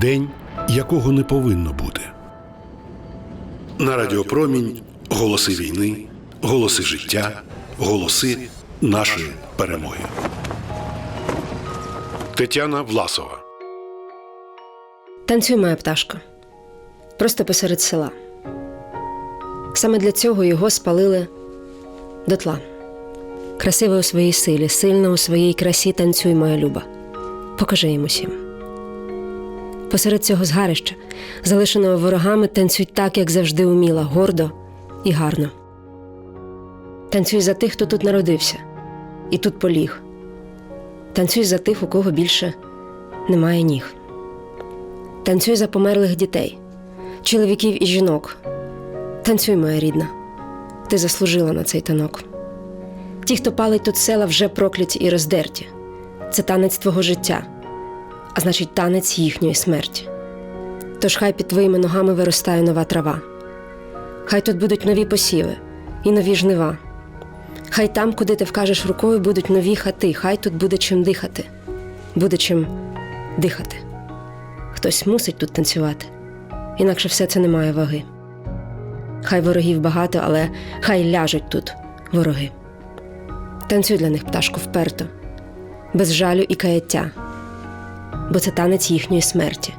День, якого не повинно бути. На Радіопромінь голоси війни, голоси життя, голоси нашої перемоги. Тетяна Власова. Танцюй, моя пташка. Просто посеред села. Саме для цього його спалили дотла. Красива у своїй силі, сильна у своїй красі танцюй, моя люба. Покажи їм усім. Посеред цього згарища, залишеного ворогами, танцюй так, як завжди уміла, гордо і гарно. Танцюй за тих, хто тут народився, і тут поліг. Танцюй за тих, у кого більше немає ніг. Танцюй за померлих дітей, чоловіків і жінок. Танцюй, моя рідна, ти заслужила на цей танок. Ті, хто палить тут села, вже прокляті і роздерті. Це танець твого життя, а значить, танець їхньої смерті. Тож хай під твоїми ногами виростає нова трава. Хай тут будуть нові посіви і нові жнива. Хай там, куди ти вкажеш рукою, будуть нові хати, хай тут буде чим дихати, буде чим дихати. Хтось мусить тут танцювати, інакше все це не має ваги. Хай ворогів багато, але хай ляжуть тут вороги. Танцюй для них, пташку, вперто, без жалю і каяття, бо це танець їхньої смерті,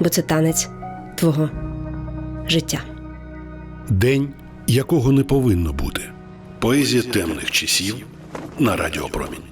бо це танець твого життя. День, якого не повинно бути. Поезія темних часів на Радіопромінь.